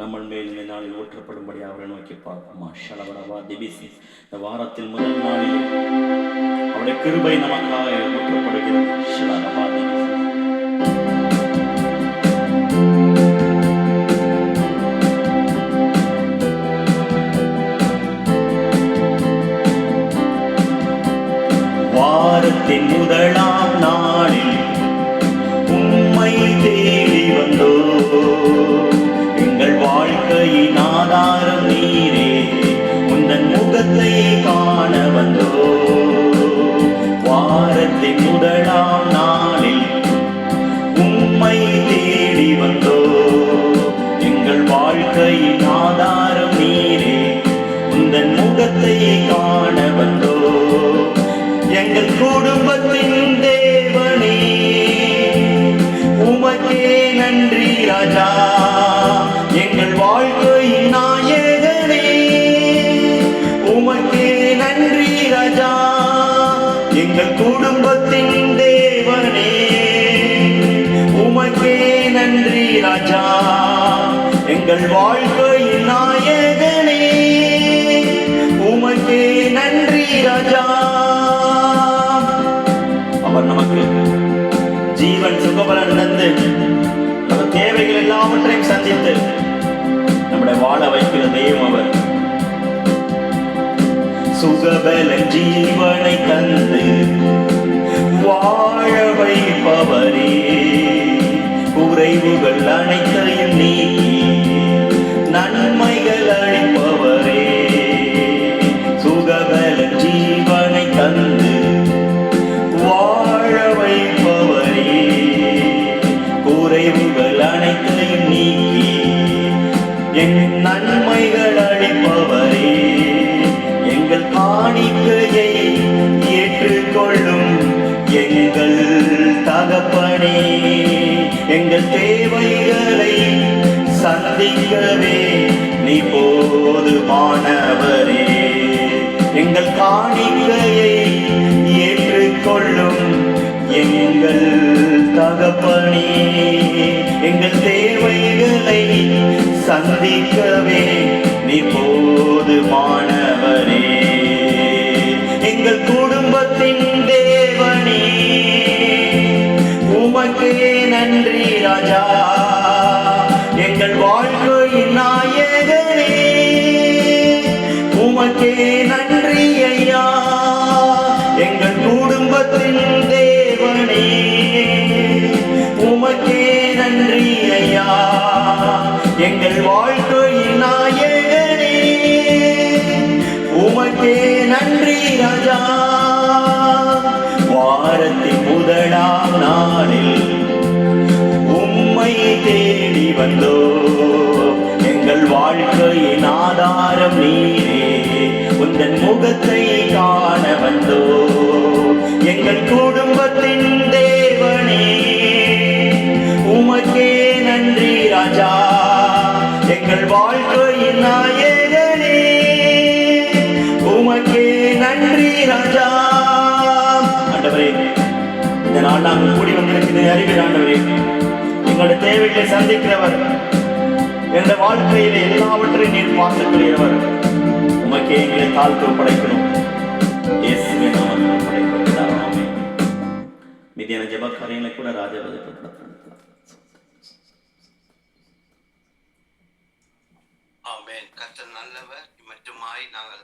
நம்ம மேல் இந்த நாளில் ஊற்றப்படும்படி அவரை நோக்கி பார்ப்போமா? ஷலவரவா திபிசி. இந்த வாரத்தில் முதல் நாளில் அவருடைய கிருபை நமக்காக ஊற்றப்படுகிறது ஷலவரவா திபிசி. வாரத்தின் முதலாம் நாளில் வாரத்தின் முதலாம் நாளில். உம்மை தேடி வந்தோ எங்கள் வாழ்க்கையின் ஆதாரம் நீரே. உந்தன் முகத்தை காண வந்தோ எங்கள் குடும்பத்தின் தேவனே. உமக்கே நன்றி ராஜா. ராஜா எங்கள் வாழ்க்கையின் நாயகனே உமக்கே நன்றி ராஜா. அவர் நமக்கு ஜீவன் சுகபலன் தந்து நம்ம தேவைகள் எல்லாவற்றையும் சந்தித்து நம்முடைய வாழ வைக்கிற தெய்வம் அவர். சுகபலன் ஜீவனை தந்து வா எங்கள் தேவைகளை சந்திக்கவே நீ போதுமானவரே. எங்கள் காணிக்கையை ஏற்றுக்கொள்ளும் எங்கள் தகப்பனே. எங்கள் தேவைகளை சந்திக்கவே நீ போ உமக்கு நன்றி ராஜா. எங்கள் வாழ்க்கையின் நாயகனே. உமக்கே நன்றி ஐயா. எங்கள் குடும்பத்தின் தேவனே. உமக்கே நன்றி ஐயா. எங்கள் வாழ்க்கையின் நாயகனே. உமக்கே நன்றி ராஜா. வந்தோ. எங்கள் வாழ்க்கையின் ஆதாரம் நீரே. உந்தன் முகத்தை காண வந்தோ. எங்கள் குடும்பத்தின் தேவனே. உமக்கே நன்றி ராஜா. எங்கள் வாழ்க்கையின் நாயகனே. உமக்கே நன்றி ராஜா. ஆண்டவரே இந்த நாள் நாங்கள் கூடி வந்திருக்கிறது அறிவியல் தேவைகளை சந்திக்கிறவர். என்ற வாழ்க்கையிலே எல்லாவற்றையும் நீர் பார்த்துக்கிறவர் உமக்கு எங்களை தாழ்த்து படைக்கணும். மிதியான ஜப காரியங்களை கூட ராஜபதி கர்த்தர் நல்லவர். மட்டுமாய் நாங்கள்